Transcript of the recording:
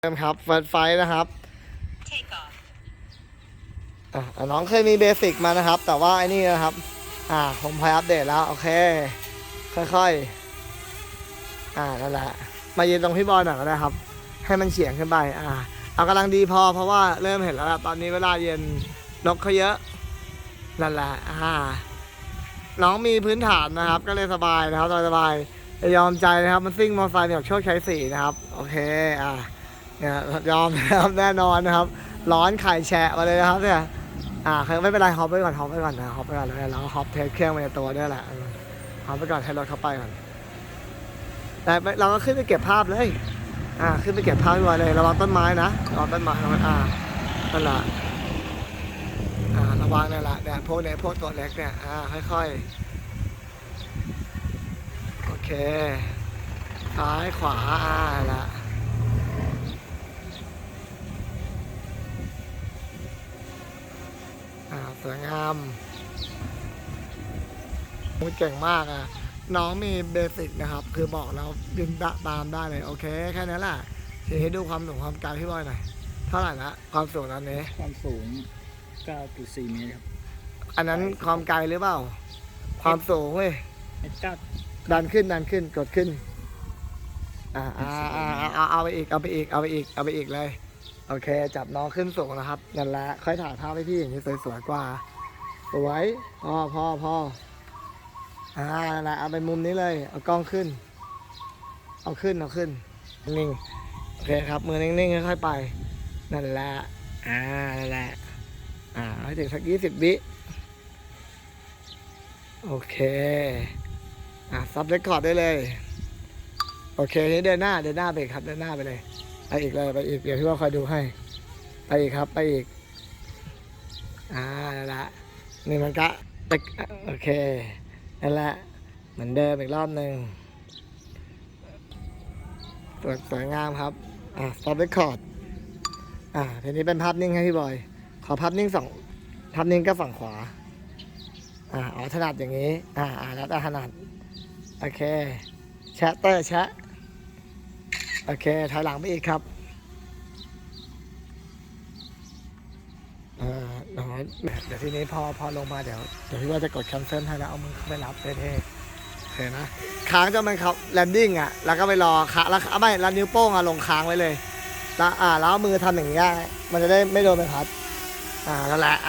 เริ่มครับเฟิร์สไฟนะครับ Take off. อะอะน้องเคยมีเบสิกมานะครับ แต่ว่าไอ้นี่นะครับ อ่า ผมพายอัปเดตแล้ว โอเค ค่อยๆ อ่า นั่นแหละ มายืนตรงพี่บอลหน่อยก็ได้ครับ ให้มันเฉียงขึ้นไป อ่า เอากำลังดีพอ เพราะว่าเริ่มเห็นแล้วล่ะตอนนี้เวลาเย็นนกเขาเยอะ นั่นแหละ อ่า น้องมีพื้นฐานนะครับ ก็เลยสบายนะครับสบายๆจะยอมใจนะครับ มันซิ่งมอเตอร์ไซค์จากโชคชัยสี่นะครับ โอเค อ่า เนี่ยยอมนะครับแน่นอนนะครับ ร้อนไข่แฉะมาเลยนะครับเนี่ยอ่าไม่เป็นไรฮอปไปก่อนฮอปไปก่อนนะฮอปไปก่อนเลยแล้วฮอปเทสเครื่องไปในตัวด้วยแหละฮอปไปก่อนให้รถเข้าไปก่อนแต่เราก็ขึ้นไปเก็บภาพเลย อ่า ขึ้นไปเก็บภาพด้วยเลยระวังต้นไม้นะระวังต้นไม้ระวังอ่านั่นแหละอ่าระวังนี่นแหละเนี่ยพวกเนี้ยพวกตัวเล็กเนี่ยอ่าค่อยๆโอเคซ้ายขวาอ่าละ อ่า สวยงามโอ้ยเก่งมากอะ น้องมีเบสิกนะครับ คือบอกเราดึงตามได้เลย โอเค แค่นั้นแหละทีนี้ดูความสูงความไกลพี่บอยหน่อย เท่าไหร่นะความสูงตอนนี้ ความสูง 9.4 เมตรครับ อันนั้นความไกลหรือเปล่า ความสูงเว้ยเมตรเก้าดันขึ้นดันขึ้นกดขึ้นอ่าอ่าอ่าเอาเอาไปอีกเอาไปอีกเอาไปอีกเอาไปอีกเลย โอเค จับน้องขึ้นสูงนะครับนั่นแหละค่อยถ่ายภาพให้พี่อย่างนี้สวยๆกว่า สวยพ่อพ่อพ่ออ่านั่นแหละเอาไปมุมนี้เลยเอากล้องขึ้น เอาขึ้นเอาขึ้นนิ่งโอเคครับ มือนิ่งๆค่อยๆไป นั่นแหละอ่านั่นแหละอ่าให้ถึงสักยี่สิบวิโอเค อะซับเรคคอร์ดได้เลย โอเค นี่เดินหน้า เดินหน้าไปครับ เดินหน้าไปเลย ไปอีกเลยไปอีกเดี๋ยวพี่ว่าคอยดูให้ ไปอีกครับ ไปอีก อ่านั่นแหละนี่มันก็ไปโอเคนั่นแหละเหมือนเดิมอีกรอบหนึ่งสวยสวยงามครับ อ่า stop record อ่าทีนี้เป็นภาพนิ่งให้พี่บอย ขอภาพนิ่งสองภาพนิ่งก็ฝั่งขวา อ่าอ๋อถนัดอย่างนี้ อ่าอ่าแล้วแต่ถนัด โอเคแชะเตอร์แชะ โอเคถอยหลังไปอีกครับเอ่อเดี๋ยวเดี๋ยวทีนี้พอพอลงมาเดี๋ยวเดี๋ยวพี่ว่าจะกด cancel ให้แล้วเอามือเข้าไปรับเท่ๆโอเคนะค้างจนมันเขาแลนดิ้งอะ แล้วก็ไปรอค้างแล้วไม่แล้วนิ้วโป้งอะลงค้างไว้เลย แล้วอ่าแล้วมือทำอย่างเงี้ยมันจะได้ไม่โดนใบพัด อ่านั่นแหละ